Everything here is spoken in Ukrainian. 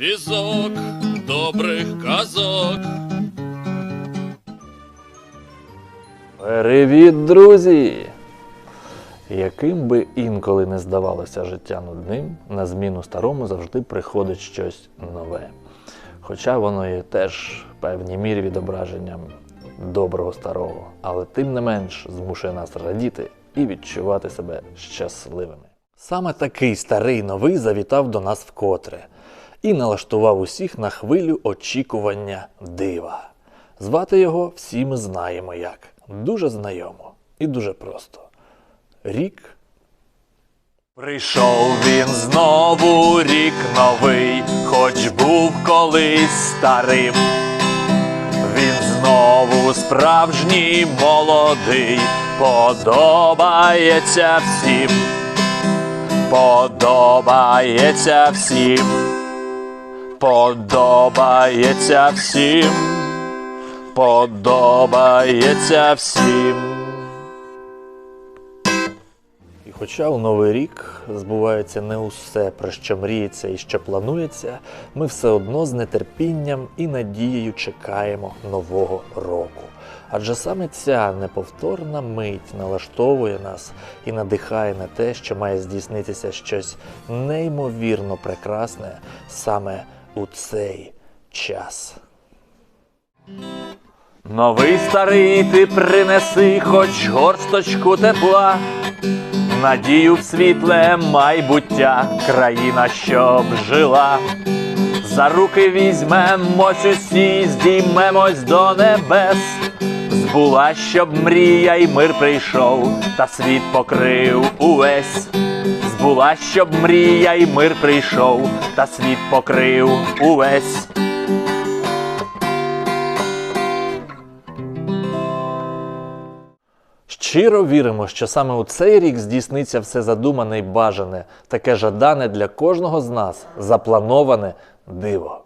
Візок добрих казок. Привіт, друзі! Яким би інколи не здавалося життя нудним, на зміну старому завжди приходить щось нове. Хоча воно є теж в певній мірі відображенням доброго старого, але тим не менш змушує нас радіти і відчувати себе щасливими. Саме такий старий новий завітав до нас вкотре і налаштував усіх на хвилю очікування дива. Звати його всі ми знаємо як. Дуже знайомо і дуже просто. Рік. Прийшов він знову рік новий, хоч був колись старим. Він знову справжній молодий, подобається всім, подобається всім, подобається всім, подобається всім. І хоча у Новий рік збувається не усе, про що мріється і що планується, ми все одно з нетерпінням і надією чекаємо нового року. Адже саме ця неповторна мить налаштовує нас і надихає на те, що має здійснитися щось неймовірно прекрасне саме у цей час. Новий старий ти принеси хоч горсточку тепла, надію в світле майбуття, країна, щоб жила. За руки візьмемось усі, здіймемось до небес. Збула, щоб мрія й мир прийшов, та світ покрив увесь. Збула, щоб мрія і мир прийшов, та світ покрив увесь. Щиро віримо, що саме у цей рік здійсниться все задумане й бажане, таке жадане для кожного з нас, заплановане диво.